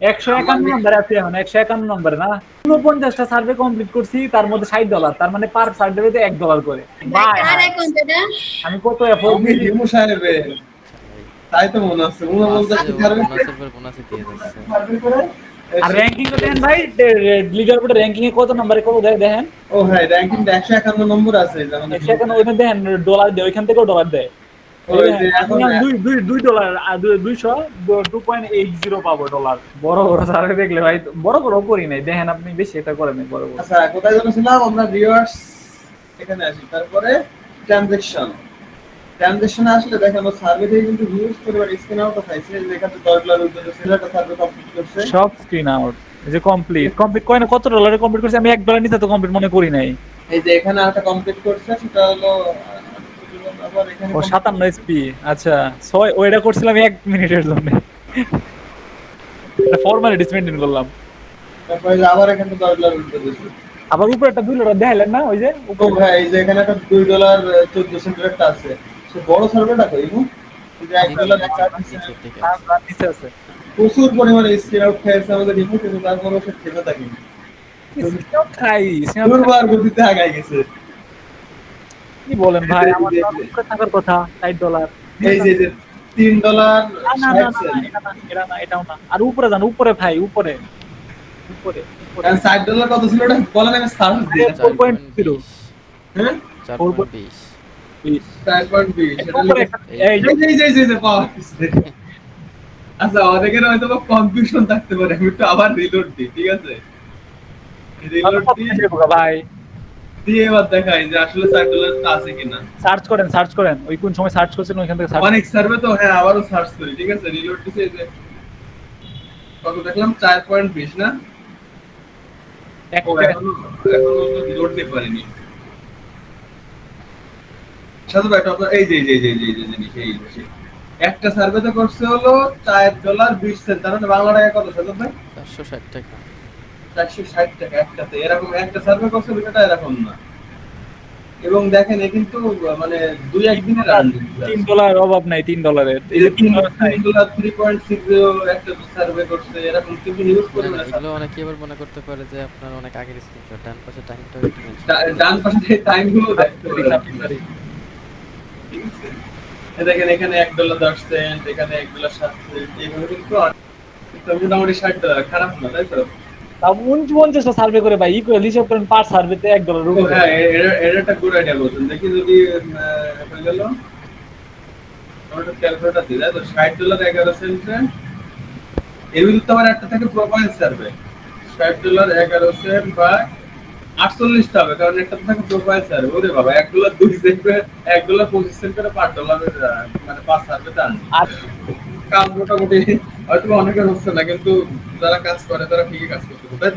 একশো একান্ন নম্বরে আছে এখন একশো একান্ন নম্বরে না? উনপঞ্চাশটা সার্ভে কমপ্লিট করছি তার মধ্যে ষাট ডলার তার মানে পার সার্ভেতে এক ডলার করে। আমি কত এফোর্ট তাই তো মনে হচ্ছে আর র্যাঙ্কিং তো দেখেন ভাই লিডার বোর্ডে র্যাঙ্কিং এ কত নম্বরে কত দেয় দেখেন। ও হ্যাঁ র্যাঙ্কিং একশো একান্ন নম্বর আছে যেমন একশো একান্ন ওইখানে দেখেন ডলার দেয় ওইখান থেকেও ডলার দেয়। দুই দুই দুই ডলার দুইশো টু পয়েন্ট এইট জিরো পাবো ডলার বড় বড় সার্ভে দেখলে ভাই বড় বড় করি নাই। দেখেন আপনি বেশি এটা করেন বড় বড়। আচ্ছা কোথায় যেন আমরা ভিউয়ার্স এখানে আসি তারপরে ট্রানজেকশন ট্রানজেকশনে আসলে দেখেন আমরা সার্ভে থেকে কিন্তু screen out dollar survey complete করছে। সব স্ক্রিন আউট যে কমপ্লিট কমপ্লিট না কত ডলারে কমপ্লিট করছে? আমি এক ডলার নিতে তো কমপ্লিট মনে করি নাই। এই যে এখানে একটা কমপ্লিট করছে সেটা হলো ও সাতান্ন এসপি আচ্ছা। ছয় ওইটা করছিলাম এক মিনিটের জন্য। ফর্মালিটিস মেনটেন করলাম। আবার এখানে দশ ডলার আবার উপরে একটা দুই ডলার দেখাইলেন না ওই যে? এই যে এখানে একটা দুই ডলার চোদ্দ সেন্টের একটা আছে। সে বড় সার্ভেটা কই প্রচুর পরিমাণে স্ক্রিন আউট খেয়েছে আমাদের রিমোট কিন্তু তারপরেও সে থেমে থাকেনি। খাই। গতিতে আগায় গেছে। কি বলেন ভাই? আমার থাকার কথা ষাট ডলার এই যে তিন ডলার না না না ষাট না, সেন্ট এটা না, এটাও না। আর উপরে যান উপরে ভাই উপরে। উপরে উপরে। ষাট ডলার কত ছিল ওটা বলেন আমি সার্চ দিই। চার point zero। হ্যাঁ? পয়েন্ট বিশ। আচ্ছা অনেকের হয়তো কনফিউশন থাকতে পারে আমি একটু আবার রিলোড দিই ঠিক আছে? রিলোড দিয়ে ভাই। দিয়ে এবার দেখাই যে আসলে চার আছে কিনা। সার্চ করেন সার্চ করেন। ওই কোন সময় সার্চ করছেন ওইখান থেকে অনেক সার্ভে তো হ্যাঁ আবারও সার্চ করি ঠিক আছে? রিলোড দিছে যে। কত দেখলাম? চার পয়েন্ট বিশ না? এখনও এখনও রিলোড দিতে পারিনি। সাধু ভাই টপ এই যে এই যে এই যে এই যে এই যে জিনিস এই যে একটা সার্ভেতে করছে হলো চার ডলার বিশ সেন্ট তার মানে বাংলা টাকা কত সাধু ভাই? চারশো ষাট টাকা। চারশো ষাট টাকা একটাতে। এরকম একটা সার্ভে করছে দুটোটা এরকম না। এবং দেখেন এ কিন্তু মানে দুই একদিনের তিন ডলার অভাব নাই তিন ডলারের তিন তিন ডলার থ্রি পয়েন্ট সিক্স একটা সার্ভে করছে এরকম কিন্তু নিউজ না, এগুলো অনেকে এবার মনে করতে পারে যে আপনার অনেক আগের স্ক্রিনশট ডান পাশে টাইমটা। ডান পাশে টাইমগুলো দেখতে আছে? দেখেন এখানে এক ডলার দশ সেন্ট এখানে এক ডলার সাত সেন্ট এইভাবে কিন্তু মোটামুটি ষাট ডলার খারাপ না তাই তো? তাও সার্ভে করে ভাই ইকুয়াল হিসাব করেন পার সার্ভেতে এক ডলার ও হ্যাঁ এটা একটা গুড আইডিয়া বলছেন দেখি যদি হয়ে গেল। আমরা ক্যালকুলেটর তো ষাট ডলার এগারো সেন্টে এগুলো তো আমার একটা থাকে প্রোফাইল সার্ভে ষাট ডলার এগারো সেন্ট বা আটচল্লিশটা হবে কারণ একটা থাকে প্রোফাইল সার্ভে ওরে বাবা এক ডলার দুই সেন্ট এক ডলার পঁচিশ সেন্ট করে পাঁচ ডলারের মানে পাঁচ সার্ভেতে আনবে। আর কাজ মোটামুটি হয়তো অনেকের হচ্ছে না কিন্তু যারা কাজ করে তারা ঠিকই কাজ করতেছে তাই তো?